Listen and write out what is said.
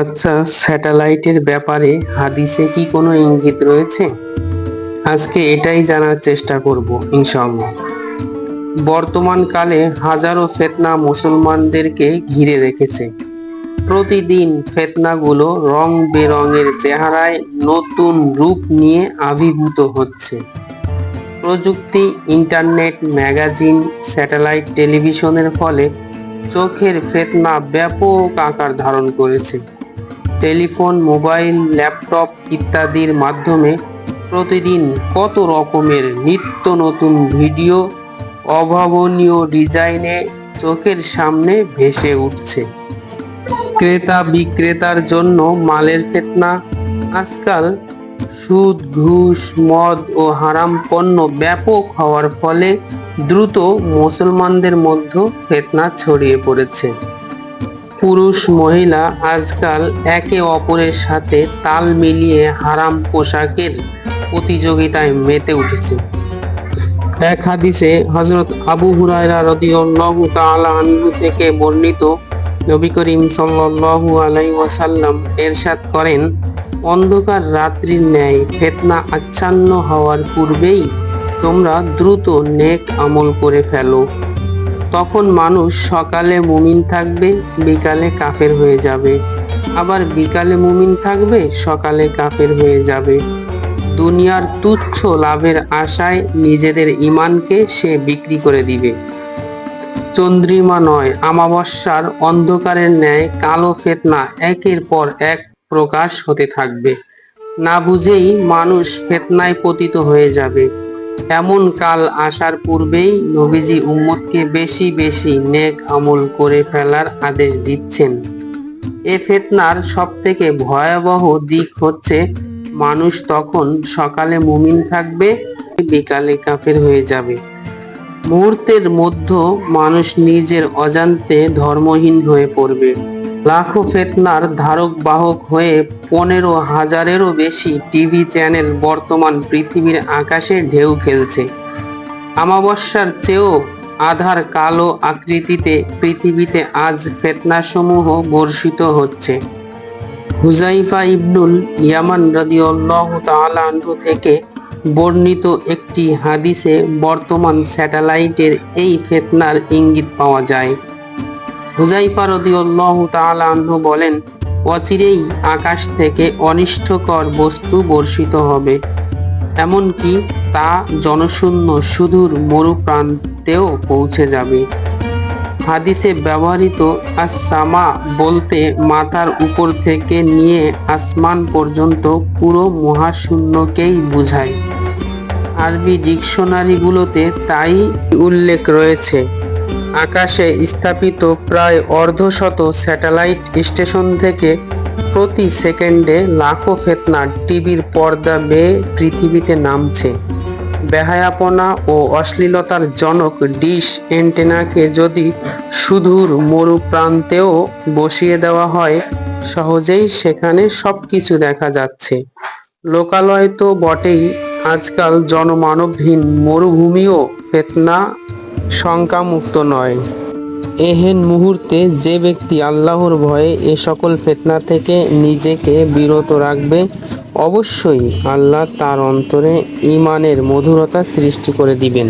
আচ্ছা স্যাটেলাইটের ব্যাপারে হাদিসে কি কোনো ইঙ্গিত রয়েছে? আজকে এটাই জানার চেষ্টা করব, ইনশাআল্লাহ। বর্তমানকালে হাজারো ফেতনা মুসলমানদেরকে ঘিরে রেখেছে। প্রতিদিন ফেতনাগুলো রং বেরঙের চেহারায় নতুন রূপ নিয়ে আবির্ভূত হচ্ছে। প্রযুক্তি, ইন্টারনেট, ম্যাগাজিন, স্যাটেলাইট, টেলিভিশনের ফলে চোখের ফেতনা ব্যাপক আকার ধারণ করেছে। টেলিফোন, মোবাইল, ল্যাপটপ ইত্যাদির মাধ্যমে প্রতিদিন কত রকমের নিত্য নতুন ভিডিও অভাবনীয় ডিজাইনে চোখের সামনে ভেসে উঠছে। ক্রেতা বিক্রেতার জন্য মালের ফেতনা, আজকাল সুদ, ঘুষ, মদ ও হারাম পণ্য ব্যাপক হওয়ার ফলে দ্রুত মুসলমানদের মধ্যে ফেতনা ছড়িয়ে পড়েছে। পুরুষ মহিলা আজকাল একে অপরের সাথে তাল মিলিয়ে হারাম পোশাকের প্রতিযোগিতায় মেতে উঠেছে। এক হাদিসে হজরত আবু হুরায়রা রাদিয়াল্লাহু তাআলা আনহু থেকে বর্ণিত নবী করিম সাল্লাল্লাহু আলাইহি ওয়াসাল্লাম এরশাদ করেন, অন্ধকার রাত্রির ন্যায় ফেতনা আচ্ছন্ন হওয়ার পূর্বেই তোমরা দ্রুত নেক আমল করে ফেলো। তখন মানুষ সকালে মুমিন থাকবে, বিকালে কাফের হয়ে যাবে। আবার বিকালে মুমিন থাকবে, সকালে কাফের হয়ে যাবে। দুনিয়ার তুচ্ছ লাভের আশায় নিজেদের ইমানকে সে বিক্রি করে দিবে। চন্দ্রিমা নয় আমাবস্যার অন্ধকারের ন্যায় কালো ফেতনা একের পর এক প্রকাশ হতে থাকবে। না বুঝেই মানুষ ফেতনায় পতিত হয়ে যাবে। এমন কাল আসার পূর্বেই নবীজি উম্মতকে বেশি বেশি নেক আমল করে ফেলার আদেশ দিচ্ছেন। এ ফেতনার সব থেকে ভয়াবহ দিক হচ্ছে, মানুষ তখন সকালে মুমিন থাকবে, বিকালে কাফের হয়ে যাবে। মুহূর্তের মধ্যে মানুষ নিজের অজান্তে ধর্মহীন হয়ে পড়বে। লাখো ফেতনার ধারক বাহক হয়ে পনেরো হাজারেরও বেশি টিভি চ্যানেল বর্তমান পৃথিবীর আকাশে ঢেউ খেলছে। আমাবস্যার চেয়েও আধার কালো আকৃতিতে পৃথিবীতে আজ ফেতনাসমূহ বর্ষিত হচ্ছে। হুজাইফা ইবনুল ইয়ামান রাদিয়াল্লাহু তাআলা থেকে বর্ণিত একটি হাদিসে বর্তমান স্যাটেলাইটের এই ফেতনার ইঙ্গিত পাওয়া যায়। হুজাইফা রাদিয়াল্লাহু তাআলা আনহু বলেন, অচিরেই আকাশ থেকে অনিষ্টকর বস্তু বর্ষিত হবে। এমনকি তা জনশূন্য সুদূর মরুপ্রান্তেও পৌঁছে যাবে। হাদিসে ব্যবহৃত আসামা বলতে মাথার উপর থেকে নিয়ে আসমান পর্যন্ত পুরো মহাশূন্যকেই বোঝায়। আরবি ডিকশনারিগুলোতে তাই উল্লেখ রয়েছে। আকাশে স্থাপিত প্রায় অর্ধশত স্যাটেলাইট স্টেশন থেকে প্রতি সেকেন্ডে লাখো ফেতনা টিভির পর্দা বেয়ে পৃথিবীতে নামছে। বেহায়াপনা ও অশ্লীলতার জনক ডিশ এন্টেনাকে যদি সুদূর মরুপ্রান্তেও বসিয়ে দেওয়া হয়, সহজেই সেখানে সবকিছু দেখা যাচ্ছে। লোকালয় তো বটেই, আজকাল জনমানবহীন মরুভূমিও ফেতনা শঙ্কামুক্ত নয়। এহেন মুহূর্তে যে ব্যক্তি আল্লাহর ভয়ে এ সকল ফেতনা থেকে নিজেকে বিরত রাখবে অবশ্যই আল্লাহ তার অন্তরে ইমানের মধুরতা সৃষ্টি করে দিবেন।